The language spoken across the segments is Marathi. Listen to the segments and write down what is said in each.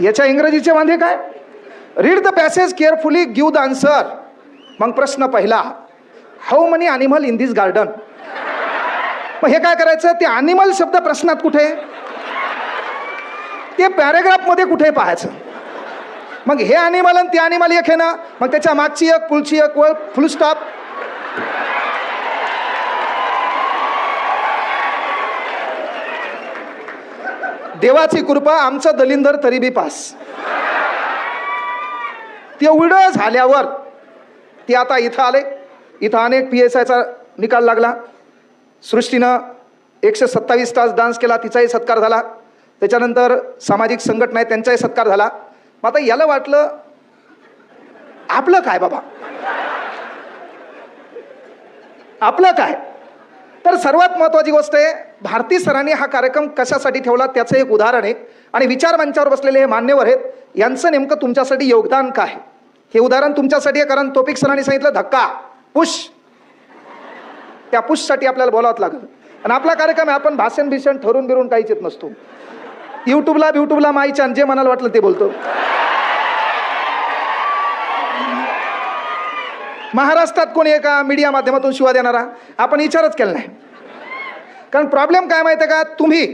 याच्या इंग्रजीचे वांधे काय? Read the passage carefully give the answer मग प्रश्न पहिला how many animal in this garden मग हे काय करायचं? ते अॅनिमल शब्द प्रश्नात कुठे? ते पॅरेग्राफमध्ये कुठे पाहायचं? मग हे अॅनिमल आणि ते अॅनिमल एक आहे ना? मग त्याच्या मागची एक पुलची एक व फुल स्टॉप देवाची कृपा आमचं दलिंदर तरी बी पास. तेवढं झाल्यावर ते आता इथं आले. इथं अनेक पी एस आयचा निकाल लागला. सृष्टीनं एकशे सत्तावीस तास डान्स केला तिचाही सत्कार झाला. त्याच्यानंतर सामाजिक संघटना आहे त्यांचाही सत्कार झाला. मग आता याला वाटलं आपलं काय बाबा? आपलं काय? तर सर्वात महत्त्वाची गोष्ट आहे भारती सरांनी हा कार्यक्रम कशासाठी ठेवला त्याचं एक उदाहरण आहे. आणि विचार मंचावर बसलेले हे मान्यवर आहेत यांचं नेमकं तुमच्यासाठी योगदान काय हे उदाहरण तुमच्यासाठी आहे कारण तोपिक सरांनी सांगितलं धक्का पुश. त्या पुशसाठी आपल्याला बोलावं लागेल. आणि आपला कार्यक्रम आहे आपण भाषण भीषण ठरून बिरून काहीच येत नसतो. यूट्यूबला ब्युट्यूबला माईच्यान जे मनाला वाटलं ते बोलतो. महाराष्ट्रात कोणी एका मीडिया माध्यमातून शिवा देणारा? आपण विचारच केला नाही. कारण प्रॉब्लेम काय माहिती आहे का? तुम्ही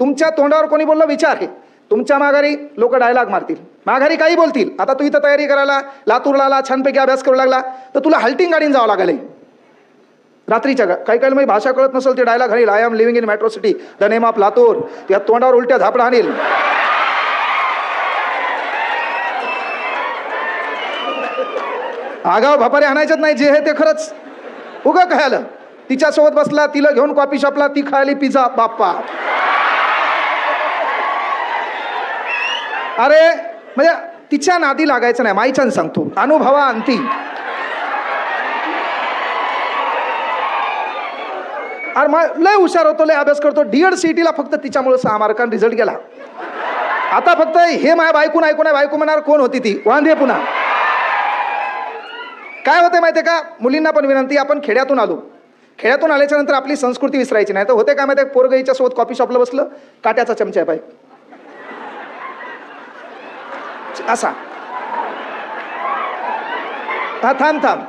तुमच्या तोंडावर कोणी बोललं विचार आहे तुमच्या माघारी लोक डायलॉग मारतील. माघारी काही बोलतील. आता तू इथं तयारी करायला लातूरला आला छानपैकी अभ्यास करू लागला तर तुला हल्टिंग गाडीन जावं लागेल. रात्रीच्या काही काही मी भाषा कळत नसेल ते डायलॉग आणील. I am living in metro city the name of Latur त्या तोंडावर उलट्या झापडा आणील. आगाव भापारे आणायच्यात नाही जे हे ते खरंच. उगं काय तिच्यासोबत बसला तिला घेऊन कॉफी शॉपला ती खायली पिझ्झा बाप्पा. अरे म्हणजे तिच्या नादी लागायचं नाही माईच्यान सांगतो. अनुभवा अंती. अरे मग लय हुशार होतो लय अभ्यास करतो. डीएड सीईटीला फक्त तिच्यामुळे सहा मार्कांनी रिझल्ट गेला. आता फक्त हे माय बायकून ऐकून आहे बायको म्हणणार कोण होती ती? वांदे पुन्हा. काय होते माहिती आहे का? मुलींना पण विनंती आपण खेड्यातून आलो. खेड्यातून आल्याच्यानंतर आपली संस्कृती विसरायची नाही. तर होते काय माहिती आहे सोबत कॉफी शॉपला बसलं काट्याचा चमचा आहे पाय असा. हा थांब थांब.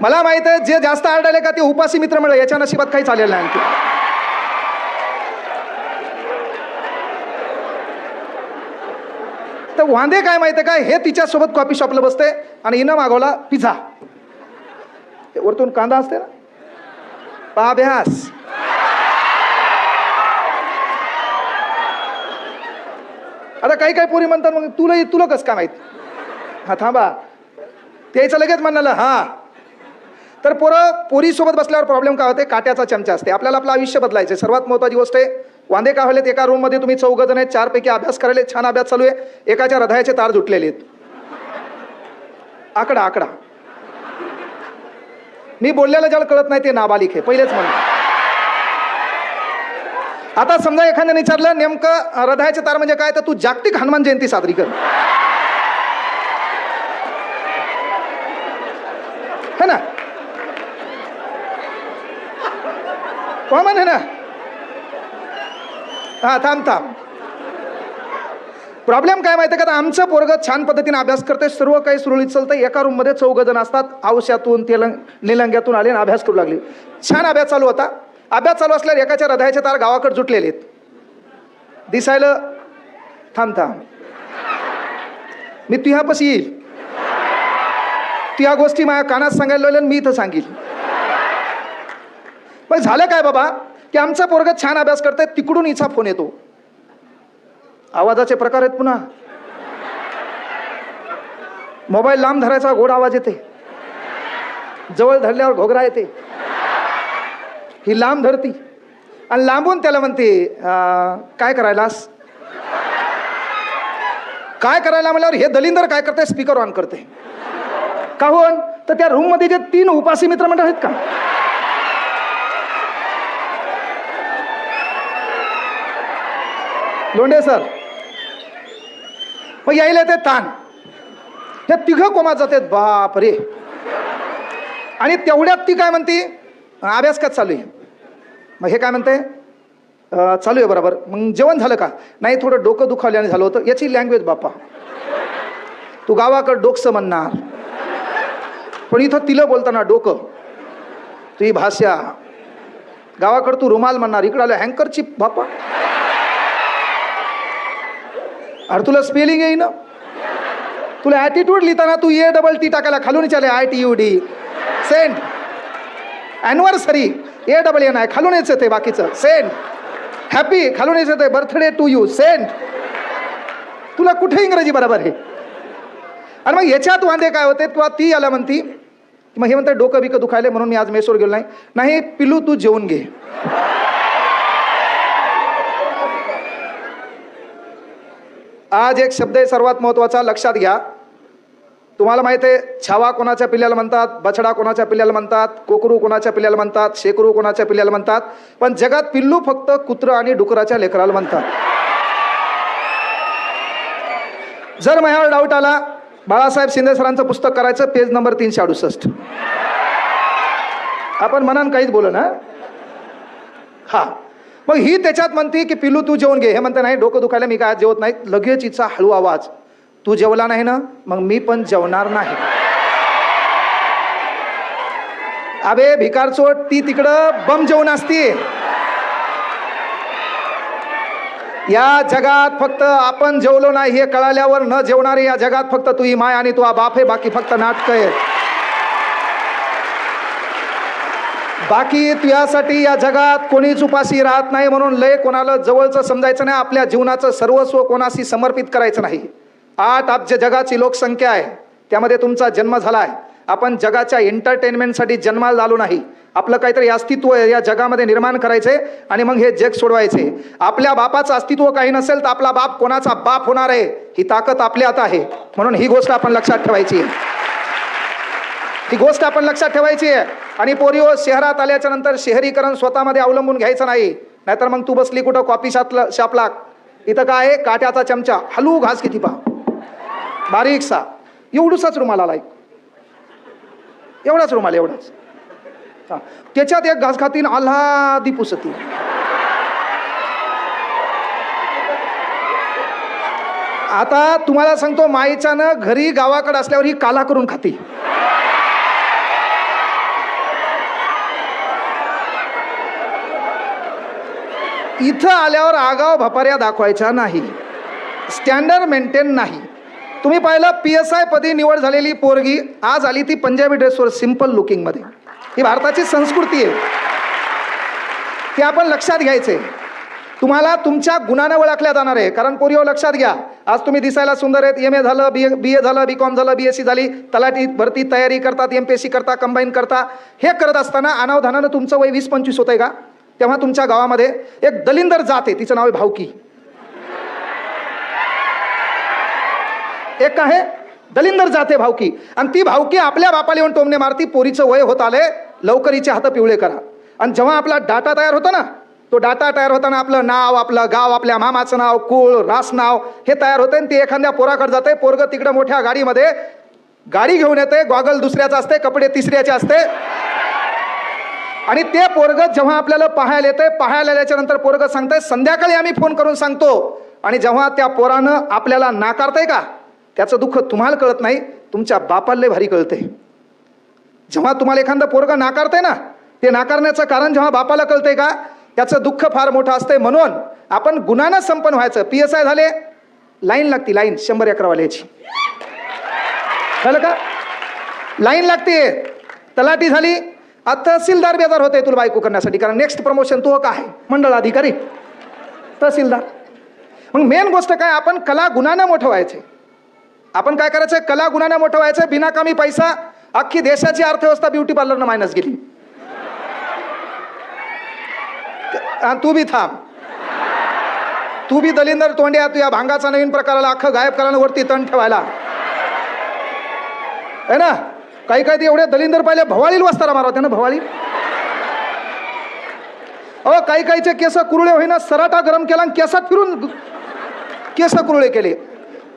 मला माहीत आहे जे जास्त आरडाले का ते उपासी मित्र मिळेल याच्या नशिबात काही चालेल नाही आणखी. तर वांदे काय माहिती आहे काय? हे तिच्यासोबत कॉफी शॉपला बसते आणि हिनं मागवला पिझ्झा ते वरतून कांदा असते ना? पाभ्यास. आता काही काही पोरी म्हणतात मग तुला तुला कसं काय माहीत? हा थांबा. त्याचं लगेच म्हणालं हा. तर पोरं पोरीसोबत बसल्यावर प्रॉब्लेम काय होते? काट्याचा चमचा असते. आपल्याला आपलं आयुष्य बदलायचं सर्वात महत्त्वाची गोष्ट आहे वांदे काय व्हायलेत एका रूममध्ये तुम्ही चौघ जण आहेत चारपैकी अभ्यास करायले छान अभ्यास चालू आहे. एकाच्या हृदयाचे तार जुटलेले आहेत. आकडा आकडा. मी बोललेलं ज्याला कळत नाही ते नाबालिक आहे पहिलेच म्हणून आता समजा एखाद्याने विचारलं नेमकं हृदयाचे तार म्हणजे काय? तर तू जागतिक हनुमान जयंती साजरी कर. है ना? कॉमन है ना? हां थांब थांब. प्रॉब्लेम काय माहिती आहे का आमचं पोरग छान पद्धतीने अभ्यास करते सर्व काही सुरळीत चालतं एका रूममध्ये चौघ जण असतात. आवश्यातून तेलंग निलंग्यातून आले आणि अभ्यास करू लागले. छान अभ्यास चालू होता. अभ्यास चालू असल्यावर एकाच्या हृदयाच्या तार गावाकडे जुटलेले आहेत. दिसायला थांब थांब. मी तुह्यापाशी येईल. तू गोष्टी माझ्या कानात सांगायला लागल्या आणि मी इथं सांगेल. पण झालं काय बाबा? की आमचा पोरगा छान अभ्यास करताय तिकडून हिचा फोन येतो. आवाजाचे प्रकार आहेत पुन्हा. मोबाईल लांब धरायचा गोड आवाज येते. जवळ धरल्यावर घोगरा येते. ही लांब धरती. आणि लांबून त्याला म्हणते काय करायलास? काय करायला? म्हणल्यावर हे दलिंदर काय करते स्पीकर ऑन करते का काहून? तर त्या रूममध्ये जे तीन उपासी मित्र मंडळ आहेत का? लोंढे सर. मग यायला ते ताण. हे तिघं कोमात जातात बाप रे. आणि तेवढ्यात ती काय म्हणते? अभ्यास का चालू आहे? मग हे काय म्हणते? चालू आहे बरोबर. मग जेवण झालं का? नाही थोडं डोकं दुखावल्याने झालं होतं. याची लँग्वेज बापा. तू गावाकडं डोकसं म्हणणार. पण इथं तिलं बोलताना डोकं. तुझी भाषा. गावाकडं तू रुमाल म्हणणार. इकडं आलं हँकरची बापा. अरे तुला स्पेलिंग येईन तुला ॲटिट्यूड लिहिताना तू ए डबल टी टाकायला खालून चाले I T U D cent anniversary A double N आहे खालून येतं ते बाकीचं. सेंट हॅपी खालून यायचं ते बर्थडे टू यू सेंट तुला कुठे इंग्रजी बरोबर आहे? आणि मग याच्यात वांदे काय होते? किंवा ती याला म्हणती मग हे म्हणते डोकं बिकं दुखायले म्हणून मी आज मेसवर गेलो नाही. नाही पिलू तू जेवून घे. आज एक शब्द आहे सर्वात महत्त्वाचा लक्षात घ्या. तुम्हाला माहिती आहे छावा कोणाच्या पिल्ल्याला म्हणतात बछडा कोणाच्या पिल्ल्याला म्हणतात कोकरू कोणाच्या पिल्ल्याला म्हणतात शेकरू कोणाच्या पिल्ल्याला म्हणतात पण जगात पिल्लू फक्त कुत्र आणि डुकराच्या लेकराला म्हणतात. जर माझ्यावर डाऊट आला बाळासाहेब शिंदे सरांचं पुस्तक करायचं पेज नंबर तीनशे अडुसष्ट. आपण मनान काहीच बोलू ना? हा. मग ही त्याच्यात म्हणते की पिलू तू जेवण घे. हे म्हणते नाही डोकं दुखायला मी काय जेवत नाही. लगेच हिचा हळू आवाज. तू जेवला नाही ना मग मी पण जेवणार नाही. अबे भिकारचोट ती तिकडं बम जेवण असते. या जगात फक्त आपण जेवलो नाही हे कळाल्यावर न जेवणारे या जगात फक्त तू ही माय आणि तू हा बाप आहे बाकी फक्त नाटक आहे बाकी तुझ्यासाठी या जगात कोणीच उपाशी राहत नाही म्हणून लय कोणाला जवळचं समजायचं नाही आपल्या जीवनाचं सर्वस्व कोणाशी समर्पित करायचं नाही. आठ अब्ज जगाची लोकसंख्या आहे त्यामध्ये तुमचा जन्म झाला आहे. आपण जगाच्या एंटरटेनमेंटसाठी जन्माला आलो नाही. आपलं काहीतरी अस्तित्व आहे या जगामध्ये निर्माण करायचे आणि मग हे जग सोडवायचे आपल्या बापाचं अस्तित्व काही नसेल तर आपला बाप कोणाचा बाप होणार आहे ही ताकद आपल्यात आहे. म्हणून ही गोष्ट आपण लक्षात ठेवायची आहे. ही गोष्ट आपण लक्षात ठेवायची आहे. आणि पोरिओ शहरात आल्याच्यानंतर शहरीकरण स्वतःमध्ये अवलंबून घ्यायचं नाही. नाहीतर मग तू बसली कुठं कॉफी शापला शापला इथं काय आहे? काट्याचा चमचा. हलू घास किती पा बारीकसा एवढूसाच रुमाल लाईक एवढाच रुमाल एवढाच. हां. त्याच्यात एक घास खातीन आल्हादी पुसती. आता तुम्हाला सांगतो माईच्यानं घरी गावाकडे असल्यावर ही काला करून खाती. इथं आल्यावर आगाव भपाऱ्या दाखवायच्या नाही. स्टँडर्ड मेंटेन नाही. तुम्ही पाहिलं पी एस आय पदी निवड झालेली पोरगी आज आली ती पंजाबी ड्रेसवर सिंपल लुकिंगमध्ये ही भारताची संस्कृती आहे. ते आपण लक्षात घ्यायचे. तुम्हाला तुमच्या गुणानं ओळखल्या जाणार आहे. कारण पोरीओ लक्षात घ्या. आज तुम्ही दिसायला सुंदर आहेत. एम ए झालं बी ए बी ए झालं बी कॉम झालं बी एस सी झाली. तलाठी भरती तयारी करतात एम पी एस सी करता कंबाईन करता. हे करत असताना अनावधानानं तुमचं वय वीस पंचवीस होतंय का? तेव्हा तुमच्या गावामध्ये एक दलिंदर जात आहे तिचं नाव आहे भावकी एक आहे दलिंदर जाते भावकी आणि ती भावकी आपल्या बापाला येऊन टोमणे मारती पोरीचं वय होत आले लवकरीचे हात पिवळे करा. आणि जेव्हा आपला डाटा तयार होतो ना तो डाटा तयार होताना आपलं नाव आपलं गाव आपल्या मामाचं नाव कुळ रास नाव हे तयार होते आणि ते एखाद्या पोराकडे जाते पोरग तिकडं मोठ्या गाडीमध्ये गाडी घेऊन येते गॉगल दुसऱ्याचं असते कपडे तिसऱ्याचे असते आणि ते पोरग जेव्हा आपल्याला पाहायला येतंय पाहायला आल्याच्यानंतर पोरगं पोरग सांगतंय संध्याकाळी आम्ही फोन करून सांगतो. आणि जेव्हा त्या पोरानं आपल्याला नाकारतंय का त्याचं दुःख तुम्हाला कळत नाही तुमच्या बापाला भारी कळते जेव्हा तुम्हाला एखादं पोरग नाकारतंय ना ते नाकारण्याचं कारण जेव्हा बापाला कळतंय का त्याचं दुःख फार मोठं असतंय. म्हणून आपण गुणानं संपन्न व्हायचं. पी एस आय झाले लाईन लागती लाईन शंभर अकरावाल्याची झालं का? लाईन लागते तलाठी झाली आता तहसीलदार बेजार होते तुला बायको करण्यासाठी कारण नेक्स्ट प्रमोशन तो काय मंडळ अधिकारी तहसीलदार. मग मेन गोष्ट काय आपण कला गुणानं मोठं व्हायचे आपण काय करायचं कला गुणानं मोठं व्हायचं बिनाकामी पैसा अख्खी देशाची अर्थव्यवस्था ब्युटी पार्लरनं मायनस गेली. तू बी थांब. तू बी दलिंदर तोंड्या तू या भांगाचा नवीन प्रकाराला अख्खं गायब करायला वरती तण ठेवायला. आहे ना? काही काही ते एवढे दलिंदर पाहिले भवाळील वस्तारा मारा त्यानं भवाळी. अहो काही काहीचे केस कुरुळे होईना सराटा गरम केला आणि केसात फिरून केस कुरुळे केले.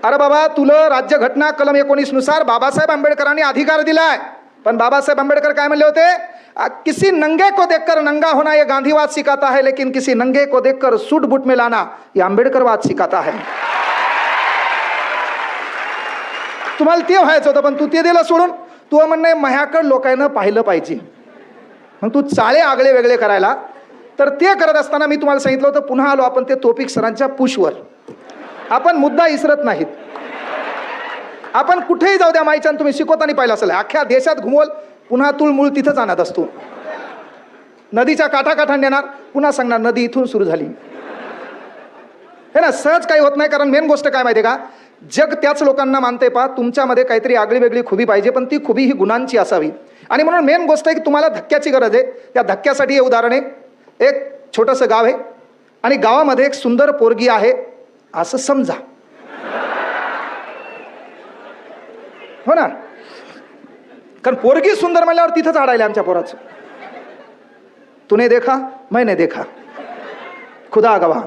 अरे बाबा तुला राज्यघटना कलम एकोणीसनुसार बाबासाहेब आंबेडकरांनी अधिकार दिलाय. पण बाबासाहेब आंबेडकर काय म्हणले होते? किसी नंगे को देखकर नंगा होना ये गांधीवाद सिखाता है लेकिन किसी नंगे को देखकर सूट बूट में लाना ये आंबेडकरवाद सिखाता है. तुम्हाला ते व्हायचं होतं पण तू ते दिलं सोडून तू म्हणणं माझ्याकडं लोकांना पाहिलं पाहिजे. मग तू चाळे आगळे वेगळे करायला. तर ते करत असताना मी तुम्हाला सांगितलं होतं पुन्हा आलो आपण ते तोपिक सरांच्या पुशवर. आपण मुद्दा इसरत नाहीत. आपण कुठेही जाऊ द्या माईच्या तुम्ही शिकवताना पाहिलं असेल. अख्ख्या देशात घुमवल पुन्हा तुळमूळ तिथंच आणत असतो नदीच्या काठाकाठाने येणार पुन्हा सांगणार नदी इथून सुरू झाली. हे ना सहज काही होत नाही कारण मेन गोष्ट काय माहिती आहे का? जग त्याच लोकांना मानते पहा तुमच्यामध्ये काहीतरी आगळी वेगळी खुबी पाहिजे पण ती खुबी ही गुणांची असावी. आणि म्हणून मेन गोष्ट आहे की तुम्हाला धक्क्याची गरज आहे. त्या धक्क्यासाठी हे उदाहरण आहे. एक छोटंसं गाव आहे. आणि गावामध्ये एक सुंदर पोरगी आहे. असं समजा. हो ना? कारण पोरगी सुंदर म्हणल्यावर तिथंच आडायला आमच्या पोराचं. तुने देखा मैंने देखा. खुदा गवा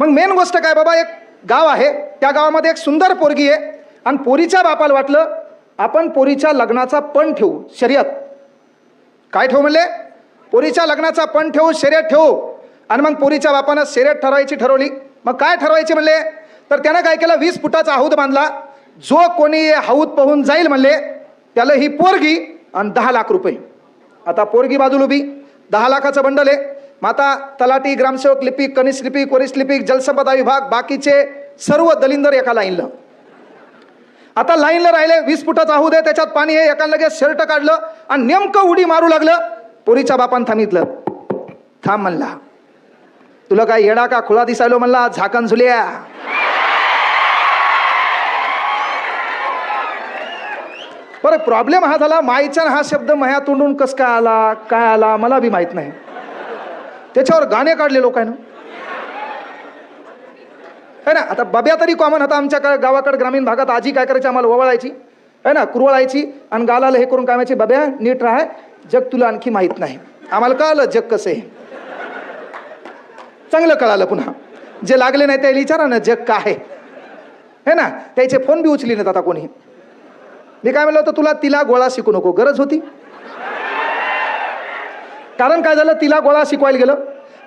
मग मेन गोष्ट काय बाबा एक गाव आहे. त्या गावामध्ये एक सुंदर पोरगी आहे. आणि पोरीच्या बापाला वाटलं आपण पोरीच्या लग्नाचा पण ठेवू शर्यत. काय ठेवू म्हणले? पोरीच्या लग्नाचा पण ठेवू शर्यत ठेवू. आणि मग पोरीच्या बापानं शर्यत ठरवायची ठरवली. मग काय ठरवायची म्हणले? तर त्यानं काय केलं? वीस फुटाचा हौद बांधला. जो कोणी हौद पाहून जाईल म्हणले त्याला ही पोरगी आणि दहा लाख रुपये. आता पोरगी बाजूला उभी. दहा लाखाचं बंडल आहे. माता तलाटी ग्रामसेवक लिपिक कनिष्ठ लिपिक वरिष्ठ लिपिक जलसंपदा विभाग बाकीचे सर्व दलिंदर एका लाईनला आता लाईनला राहिले वीस फुटात आहू दे त्याच्यात पाणी आहे एका लगेच शर्ट काढलं आणि नेमकं उडी मारू लागलं पोरीच्या बापान थांबितलं. थांब म्हणला. तुला काय येडा का खुळा दिसायलो म्हणला झाकण झुल्या. बरं प्रॉब्लेम हा झाला माईचा हा शब्द माया तोंडून कस काय आला काय आला मला बी माहीत नाही. त्याच्यावर गाणे काढले लोकांना. है ना? आता बब्या तरी कॉमन आता आमच्या गावाकडे ग्रामीण भागात. आजी काय करायची? आम्हाला ओवाळायची. है ना? कुरवळायची. आणि गालाला हे करून काय म्हणायची बब्या नीट राहा. जग तुला आणखी माहीत नाही. आम्हाला कळालं जग कसं आहे. चांगलं कळालं पुन्हा. जे लागले नाही त्याला विचारा ना जग काय आहे? है ना? त्याचे फोन बी उचली नाहीत आता कोणी. मी काय म्हणलं होतं तुला तिला गोळा शिकू नको. गरज होती. कारण काय झालं? तिला गोळा शिकवायला गेलं.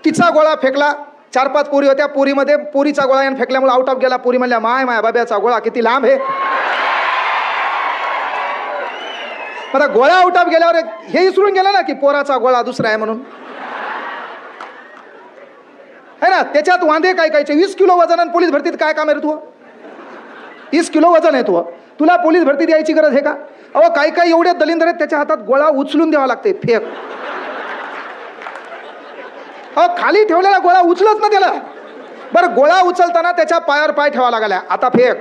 तिचा गोळा फेकला. चार पाच पोरी होत्या. पोरीमध्ये पोरीचा गोळा यानं फेकल्यामुळे आउट ऑफ गेला. पोरी म्हणल्या माय माय बाब्याचा गोळा किती लांब आहे आता गोळा आउट ऑफ गेल्यावर हे विसरून गेलं ना की पोराचा गोळा दुसरा आहे म्हणून. है ना? त्याच्यात वांदे काय कायचे? वीस किलो वजन आणि पोलीस भरतीत काय काम आहे तू? तीस किलो वजन आहे तू. तुला पोलीस भरती द्यायची गरज आहे का? अहो काही काही एवढे दलिंदर आहेत त्याच्या हातात गोळा उचलून द्यावा लागते. फेक. अहो खाली ठेवलेला गोळा उचलत ना त्याला. बरं गोळा उचलताना त्याच्या पायावर पाय ठेवा लागला आता फेक.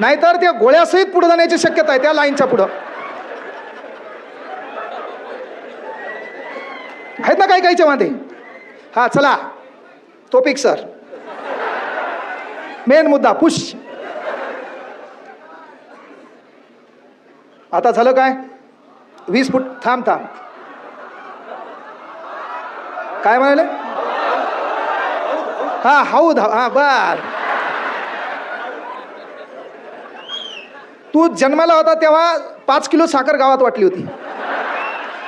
नाहीतर त्या गोळ्यासहित पुढे जाण्याची शक्यता आहे त्या लाईनच्या पुढं. आहेत ना काही काहीच्या मध्ये हा चला. Topic sir. मेन मुद्दा पुश. आता झालं काय? वीस फूट थांब थांब. काय म्हणाले? हा हौद हा बर. तू जन्माला होता तेव्हा पाच किलो साखर गावात वाटली होती.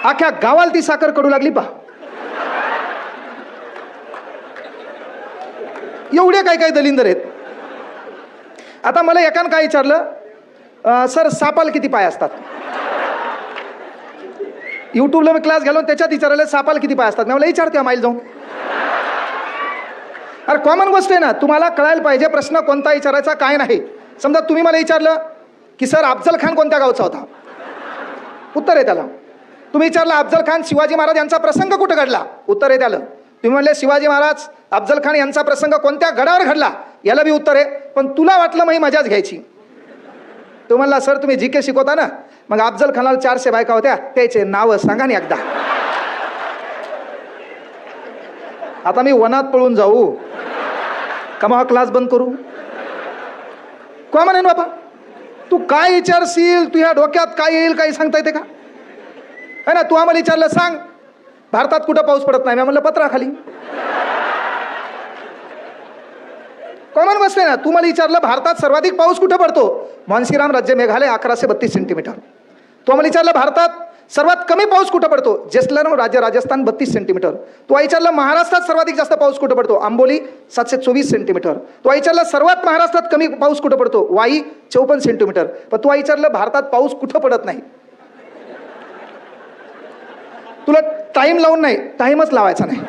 अख्ख्या गावाला ती साखर कडू लागली पा एवढे काय काय दलिंदर आहेत? आता मला एकानं काय विचारलं? सर सापाल किती पाय असतात? युट्यूबला मी क्लास घालून त्याच्यात विचारलं सापाल किती पाय असतात? मी मला विचारते माईल जाऊन. अरे कॉमन गोष्ट आहे ना तुम्हाला कळायला पाहिजे प्रश्न कोणता विचारायचा काय नाही. समजा तुम्ही मला विचारलं की सर अफजल खान कोणत्या गावचा होता? उत्तर आहे त्याला. तुम्ही विचारलं अफजल खान शिवाजी महाराज यांचा प्रसंग कुठं घडला? उत्तर आहे त्याला. तुम्ही म्हणले शिवाजी महाराज अफजल खान यांचा प्रसंग कोणत्या गडावर घडला? याला बी उत्तर आहे. पण तुला वाटलं मग मजाच घ्यायची. तो म्हणला सर तुम्ही जी के शिकवता ना मग अफजल खानाला चारशे बायका होत्या त्याचे नाव सांगा ना एकदा. आता मी वनात पळून जाऊ. का मग हा क्लास बंद करू? का आहे ना बाबा तू काय विचारशील? तुझ्या डोक्यात काय येईल काही सांगता येते का? है ना तू आम्हाला विचारलं सांग. भारतात कुठं पाऊस पडत नाही मी म्हणलं पत्राखाली. कॉमन बसले ना तुम्हाला विचारलं भारतात सर्वाधिक पाऊस कुठं पडतो? मानसीराम राज्य मेघालय अकराशे बत्तीस सेंटीमीटर तुम्हाला विचारलं भारतात सर्वात कमी पाऊस कुठं पडतो? जेसलर राज्य राजस्थान बत्तीस सेंटीमीटर तो विचारलं महाराष्ट्रात सर्वाधिक जास्त पाऊस कुठं पडतो? आंबोली सातशे चोवीस सेंटीमीटर तो विचारलं सर्वात महाराष्ट्रात कमी पाऊस कुठं पडतो? वाई चौपन्न सेंटीमीटर पण तू विचारलं भारतात पाऊस कुठं पडत नाही? तुला टाइम लावून नाही टाइमच लावायचा नाही.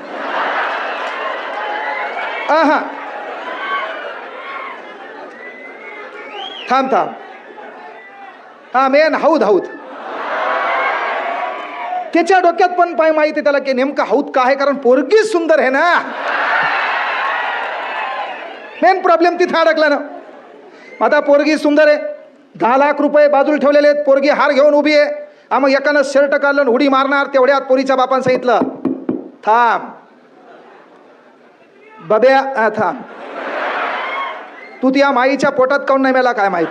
हा थांब थांब. हा मेन हौद हौद. त्याच्या डोक्यात पण पाय माहिती आहे त्याला की नेमकं हौद का आहे? कारण पोरगी सुंदर आहे ना. मेन प्रॉब्लेम तिथे अडकला ना. आता पोरगी सुंदर आहे. दहा लाख रुपये बाजूला ठेवलेले आहेत. पोरगी हार घेऊन उभी आहे. हा मग एकानं शर्ट काढलं उडी मारणार तेवढ्यात पोरीच्या बापानं सांगितलं थांब. बब्या हा, थांब. तू त्या माईच्या पोटात काऊन नाही मेला काय माहीत?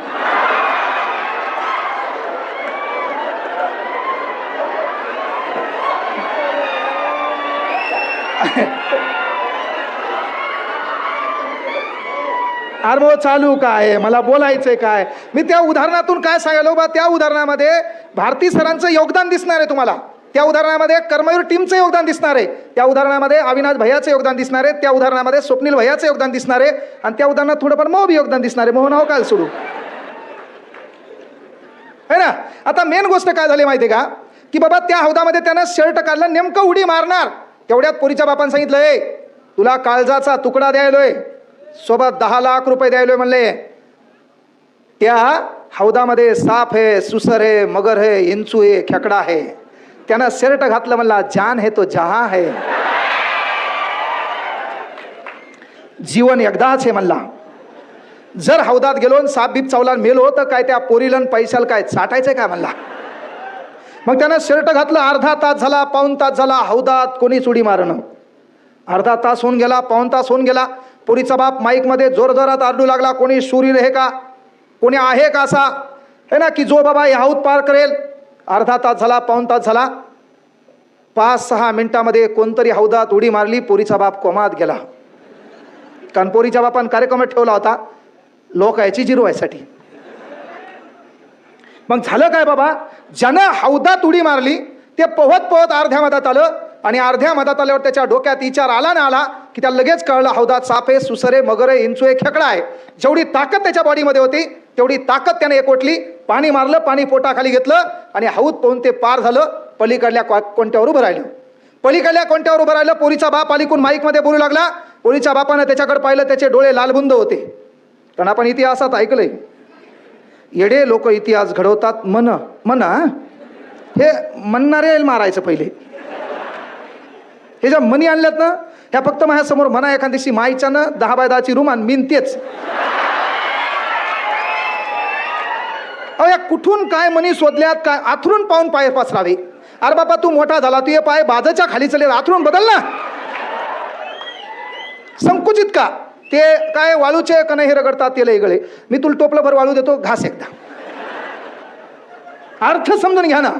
अरे भाऊ चालू काय? मला बोलायचंय काय? मी त्या उदाहरणातून काय सांगायलो बा त्या उदाहरणामध्ये भारती सरांचं योगदान दिसणार आहे तुम्हाला. त्या उदाहरणामध्ये कर्मयूर टीमचं योगदान दिसणार आहे. त्या उदाहरणामध्ये अविनाश भैयाचं योगदान दिसणार आहे. त्या उदाहरणामध्ये स्वप्नील भैयाचं योगदान दिसणार आहे. आणि त्या उदाहरणात थोडंफार मोह योगदान दिसणार आहे. मोहन हो काय सोडू. है ना? आता मेन गोष्ट काय झाली माहिती आहे का? की बाबा त्या हौदामध्ये त्यानं शर्ट काढलं नेमकं उडी मारणार. तेवढ्यात पोरीच्या बापानं सांगितलं ए तुला काळजाचा तुकडा द्यायलोय. सोबत दहा लाख रुपये द्यायलोय म्हणले. त्या हौदामध्ये साप आहे सुसर आहे मगर आहे इंचू आहे खेकडा आहे. त्यानं शर्ट घातलं म्हणला जान हे तो जहा है. जीवन एकदाच आहे म्हणला. जर हौदात गेलो साप बीप चावला मेलो तर काय त्या पोरीलन पैशाला काय साठायचंय काय म्हणला. मग त्यानं शर्ट घातलं अर्धा तास झाला पाऊन तास झाला हौदात कोणीच उडी मारणं अर्धा तास होऊन गेला पाऊन तास होऊन गेला पोरीचा बाप माईकमध्ये जोरजोरात आरडू लागला कोणी शूरीर हे का? कोणी आहे का असा? है ना की जो बाबा हे हौद पार करेल. अर्धा तास झाला पाऊन तास झाला पाच सहा मिनिटामध्ये कोणतरी हौदात उडी मारली पोरीचा बाप कोमात गेला. कारण पोरीच्या बापान कार्यक्रमात ठेवला होता लोक याची जिरवायसाठी मग झालं काय बाबा? ज्यानं हौदात उडी मारली ते पोहत पोहत अर्ध्या मधात आलं आणि अर्ध्या मधात आल्यावर त्याच्या डोक्यात विचार आला ना आला की त्या लगेच कळलं हौदात सापे सुसरे मगरे इंचुए खेकडा आहे. जेवढी ताकद त्याच्या बॉडीमध्ये होती तेवढी ताकद त्याने एकवटली. पाणी मारलं पाणी पोटाखाली घेतलं आणि हौद पोहून ते पार झालं. पलीकडल्या को- कोणत्यावर उभं राहिलं? पलीकडल्या कोणत्यावर उभं राहिलं? पोरीचा बाप अलीकून माईकमध्ये बोलू लागला. पोरीच्या बापानं त्याच्याकडे पाहिलं त्याचे डोळे लालबुंद होते. कारण आपण इतिहासात ऐकलंय. येडे लोक इतिहास घडवतात मन मन हे? म्हणणारे मारायचं पहिले. हे ज्या मनी आणल्यात ना ह्या फक्त माझ्यासमोर म्हणा एखाद्याशी माईच्या ना दहा बाय दहाची रूम आणि मीन तेच. अहो या कुठून काय मनी शोधल्यात काय आथरून पाहून पाय पसरावे अरे बाबा तू मोठा झाला तू हे पाय बाजाच्या खाली चले आतरून बदल ना. संकुचित का? ते काय वाळूचे कन हे रगडतात ते लय मी तुला टोपलं भर वाळू देतो घास एकदा. अर्थ समजून घ्या ना.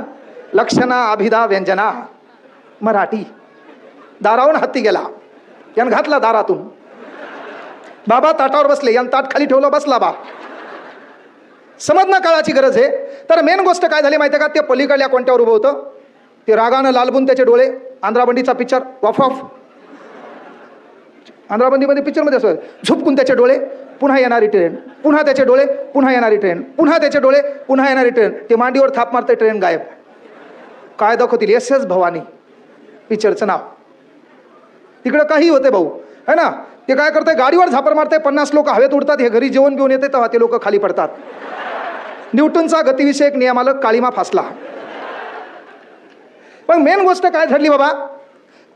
लक्षणा अभिधा व्यंजना. मराठी. दारावून हत्ती गेला. यानं घातला दारातून. बाबा ताटावर बसले यान ताट खाली ठेवलं बसला बा. समजणं काळाची गरज आहे. तर मेन गोष्ट काय झाली माहिती आहे का? ते पलीकडल्या कोणत्यावर उभं होतं? ते रागानं लालबून त्याचे डोळे आंध्राबंडीचा पिक्चर वॉफ ऑफ आंध्राबंदीमध्ये पिक्चरमध्ये असं झुपकून त्याचे डोळे पुन्हा येणारी ट्रेन पुन्हा त्याचे डोळे पुन्हा येणारी ट्रेन पुन्हा त्याचे डोळे पुन्हा येणारी ट्रेन ते मांडीवर थाप मारते ट्रेन गायब. काय दाखवतील? S S Bhavani. पिक्चरचं नाव. तिकडं काही होते भाऊ. है ना? ते काय करते गाडीवर झापर मारते पन्नास लोक हवेत उडतात. हे घरी जेवण घेऊन येते तेव्हा ते लोक खाली पडतात. न्यूटनचा गतिविषयक नियमाला काळीमा फासला. पण मेन गोष्ट काय ठरली बाबा?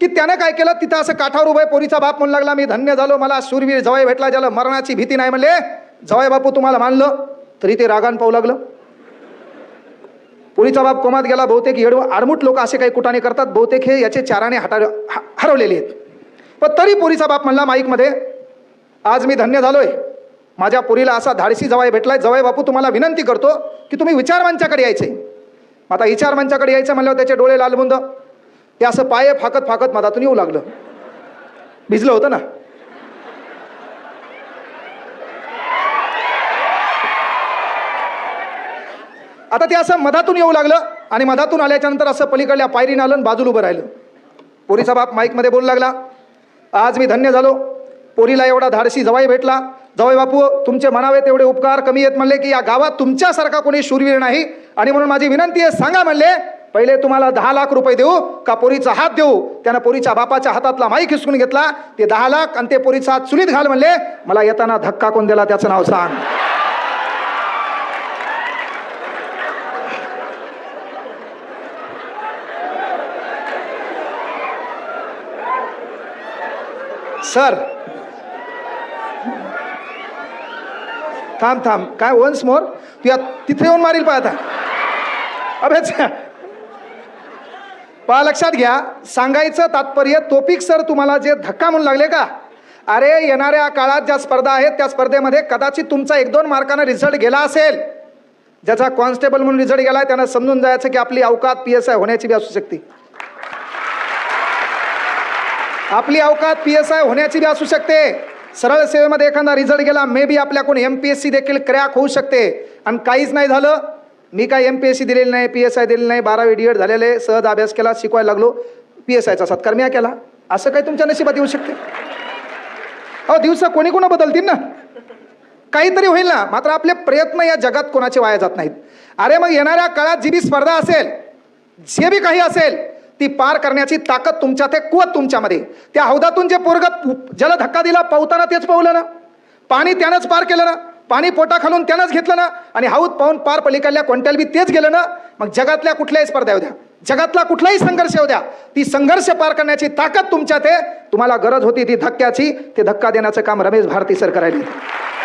की त्यानं काय केलं? तिथं असं काठावर उभं आहे, पोरीचा बाप म्हणू लागला मी धन्य झालो मला शूरवीर जवाई भेटला ज्याला मरणाची भीती नाही म्हणले. जवाई बापू तुम्हाला मानलं तरी ते रागान पाहू लागलं. पोरीचा बाप कोमात गेला बहुतेक येडू आडमुट लोक असे काही कुटाने करतात बहुतेक हे याचे चाराने हटा हरवलेले आहेत. पण तरी पोरीचा बाप म्हणला माईकमध्ये आज मी धन्य झालोय. माझ्या पोरीला असा धाडसी जवाई भेटलाय जवाई बापू तुम्हाला विनंती करतो की तुम्ही विचारवांच्याकडे यायचे. आता इचार मंचाकडे यायचं म्हणल्यावर त्याचे डोळे लालबुंद ते असं पाय फाकत फाकत मधातून येऊ लागलं. भिजलं होतं ना? आता ते असं मधातून येऊ लागलं आणि मधातून आल्याच्यानंतर असं पलीकडल्या पायरीने आलं बाजूला उभं राहिलं. पोरीचा बाप माईकमध्ये बोलू लागला आज मी धन्य झालो. पोरीला एवढा धाडशी जवाई भेटला. जवाई बापू तुमचे म्हणावे तेवढे उपकार कमी येत म्हणले की या गावात तुमच्यासारखा कोणी शूरवीर नाही. आणि म्हणून माझी विनंती आहे सांगा म्हणले पहिले तुम्हाला दहा लाख रुपये देऊ का पोरीचा हात देऊ? त्यानं पोरीच्या बापाच्या हातातला माईक खिसकून घेतला. ते दहा लाख आणि ते पोरीचा हात चुलीत घाल म्हणले मला येताना धक्का कोण दिला त्याचं नाव सांग. सर. थांब थांब. काय वन्स मोर तू या तिथे येऊन मारील पाहता आता. अभेच पहा लक्षात घ्या. सांगायचं तात्पर्य तोपिक सर तुम्हाला जे धक्का म्हणून लागले का? अरे येणाऱ्या काळात ज्या स्पर्धा आहेत त्या स्पर्धेमध्ये कदाचित तुमचा एक दोन मार्कानं रिझल्ट गेला असेल. ज्याचा कॉन्स्टेबल म्हणून रिझल्ट गेला त्यांना समजून जायचं की आपली अवकात पी एस आय होण्याची बी असू शकते. आपली अवकात पी एस आय होण्याची बी असू शकते. सरळ सेवेमध्ये एखादा रिझल्ट गेला मे बी आपल्याकडून एम पी एस सी देखील क्रॅक होऊ शकते. आणि काहीच नाही झालं मी काय एम पी एस सी दिलेली नाही पी एस आय दिलेली नाही बारावी डी एड झालेले सहज अभ्यास केला शिकवायला लागलो पी एस आयचा सत्कार मी केला. असं काही तुमच्या नशिबात येऊ शकते. अहो दिवसा कोणी कोणा बदलतील ना? काहीतरी होईल ना. मात्र आपले प्रयत्न या जगात कोणाचे वाया जात नाहीत. अरे मग येणाऱ्या काळात जी बी स्पर्धा असेल जे बी काही असेल ती पार करण्याची ताकद तुमच्या ते कुवत तुमच्यामध्ये. त्या हौदातून जे पोरग ज्याला धक्का दिला पावताना तेच पावलं ना. पाणी त्यानंच पार केलं ना. पाणी पोटा खालून त्यानंच घेतलं ना आणि हाऊत पाहून पार पलीकडल्या कोणत्याला बी तेच गेलं ना मग जगातल्या कुठल्याही स्पर्धा येऊ द्या. जगातला कुठलाही संघर्ष येऊ द्या. ती संघर्ष पार करण्याची ताकद तुमच्यात आहे. तुम्हाला गरज होती ती धक्क्याची. ते धक्का देण्याचं काम रमेश भारती सर करायला